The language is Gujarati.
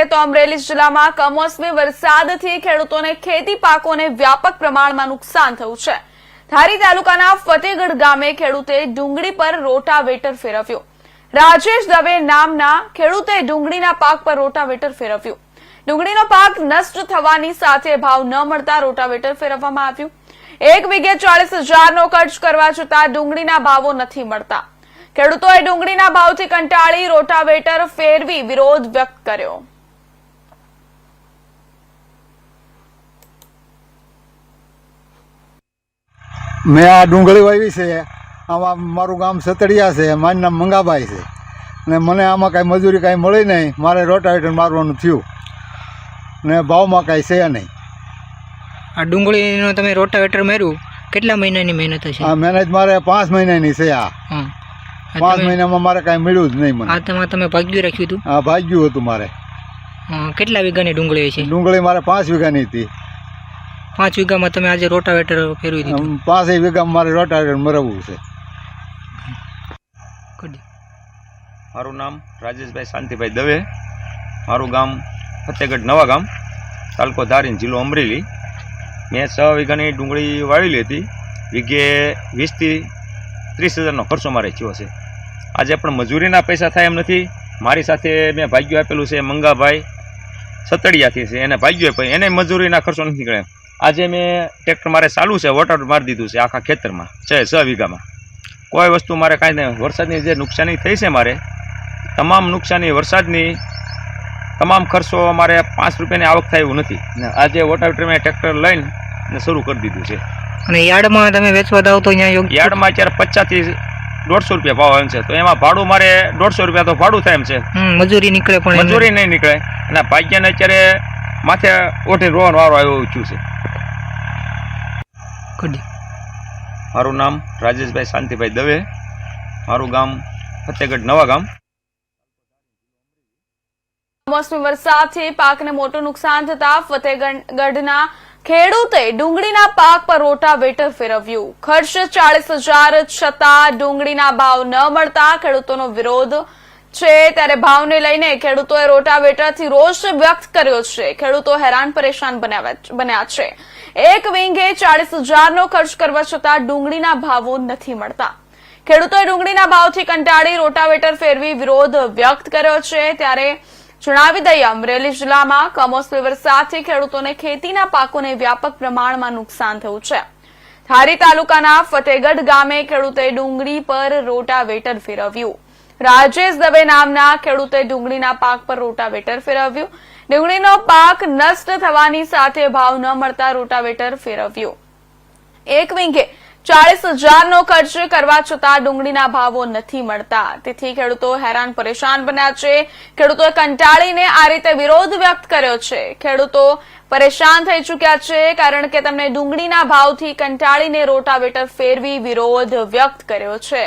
તો અમરેલી જિલ્લામાં કમોસમી વરસાદથી ખેડૂતોને ખેતી પાકોને વ્યાપક પ્રમાણમાં નુકસાન થયું છે. ધારી તાલુકાના ફતેગઢ ગામે ખેડૂતે ડુંગળી પર રોટાવેટર ફેરવ્યું. રાજેશ દવે નામના ખેડૂતે ડુંગળીના પાક પર રોટાવેટર ફેરવ્યું. ડુંગળીનો પાક નષ્ટ થવાની સાથે ભાવ ન મળતા રોટાવેટર ફેરવવામાં આવ્યું. એક વીઘે ચાલીસ હજારનો ખર્ચ કરવા છતાં ડુંગળીના ભાવો નથી મળતા. ખેડૂતોએ ડુંગળીના ભાવથી કંટાળી રોટાવેટર ફેરવી વિરોધ વ્યક્ત કર્યો. મેં આ ડુંગળી વાવી છે આમાં મારું ગામ સતડિયા છે મારું નામ મંગાભાઈ છે. ને મને આમાં કાંઈ મજૂરી કાંઈ મળી નહીં મારે રોટાવેટર મારવાનું થયું. ને ભાવમાં કાંઈ છે નહીં. આ ડુંગળીનો તમે રોટાવેટર માર્યું કેટલા મહિનાની મહેનત હશે? આ મહેનત મારે પાંચ મહિનાની છે આ. પાંચ મહિનામાં મારે કાંઈ મળ્યું જ નહીં મને. આ તેમાં તમે ભાગ્યું રાખ્યું હતું? આ ભાગ્યું હતું મારે. કેટલા વીઘાની ડુંગળી છે ડુંગળી મારે પાંચ વીઘાની હતી. પાંચ વીઘામાં તમે આજે રોટાવેટર ફેરવી દીધું? પાંચ વીઘામાં મારે રોટાવેટર મરવવું છે. મારું નામ રાજેશભાઈ શાંતિભાઈ દવે. મારું ગામ ફતેગઢ નવા ગામ તાલુકો ધારીન જિલ્લો અમરેલી. મેં છ વીઘાની ડુંગળી વાવેલી હતી. વીઘે વીસથી ત્રીસ હજારનો ખર્ચો મારે થયો છે. આજે પણ મજૂરીના પૈસા થાય એમ નથી. મારી સાથે મેં ભાગ્યું આપેલું છે મંગાભાઈ સતડિયાથી છે. એને ભાગ્યું આપ્યું એને મજૂરીના ખર્ચો નથી નીકળે આજે મેં ટ્રેક્ટર મારે ચાલુ છે વોટર મારી દીધું છે આખા ખેતરમાં છે છ વીઘામાં. કોઈ વસ્તુ મારે કાંઈ નહીં વરસાદની જે નુકસાની થઈ છે મારે તમામ નુકસાની વરસાદની તમામ ખર્ચો અમારે પાંચ રૂપિયાની આવક થાય એવું નથી. ને આજે વોટર મેં ટ્રેક્ટર લઈને ને શરૂ કરી દીધું છે. અને યાર્ડમાં તમે વેચવા દાવ તો અહીંયા યાર્ડમાં અત્યારે પચાસથી દોઢસો રૂપિયા ભાવ એમ છે. તો એમાં ભાડું મારે દોઢસો રૂપિયા તો ભાડું થાય એમ છે. મજૂરી નીકળે પણ મજૂરી નહીં નીકળે. અને ભાગ્યને અત્યારે માથે ઓઠી રોવાનો વારો આવ્યો થયું છે. મારું નામ રાજેશભાઈ શાંતિભાઈ દવે. મારું ગામ ફતેગઢ નવા ગામ. કમોસમી વરસાદથી પાકને મોટું નુકસાન થતા ફતેગઢના ખેડૂતે ડુંગળીના પાક પર રોટાવેટર ફેરવ્યું. ખર્ચ ચાલીસ હજાર છતાં ડુંગળીના ભાવ ન મળતા ખેડૂતોનો વિરોધ છે ત્યારે ભાવને લઈને ખેડૂતોએ રોટાવેટરથી રોષ વ્યક્ત કર્યો છે. ખેડૂતો હેરાન પરેશાન બન્યા છે. એક વિંગે ચાલીસ હજારનો ખર્ચ કરવા છતાં ડુંગળીના ભાવો નથી મળતા. ખેડૂતોએ ડુંગળીના ભાવથી કંટાળી રોટાવેટર ફેરવી વિરોધ વ્યક્ત કર્યો છે. ત્યારે જણાવી દઈએ, અમરેલી જિલ્લામાં કમોસમી વરસાદથી ખેડૂતોને ખેતીના પાકોને વ્યાપક પ્રમાણમાં નુકસાન થયું છે. ધારી તાલુકાના ફતેગઢ ગામે ખેડૂતોએ ડુંગળી પર રોટાવેટર ફેરવ્યું. રાજેશ દવે નામના ખેડૂતે ડુંગળીના પાક પર રોટાવેટર ફેરવ્યું. ડુંગળીનો પાક નષ્ટ થવાની સાથે ભાવ ન મળતા રોટાવેટર ફેરવ્યું. એક વિંગે ચાલીસ હજારનો ખર્ચ કરવા છતાં ડુંગળીના ભાવો નથી મળતા. તેથી ખેડૂતો હેરાન પરેશાન બન્યા છે. ખેડૂતોએ કંટાળીને આ રીતે વિરોધ વ્યક્ત કર્યો છે. ખેડૂતો પરેશાન થઈ ચૂક્યા છે કારણ કે તમને ડુંગળીના ભાવથી કંટાળીને રોટાવેટર ફેરવી વિરોધ વ્યક્ત કર્યો છે.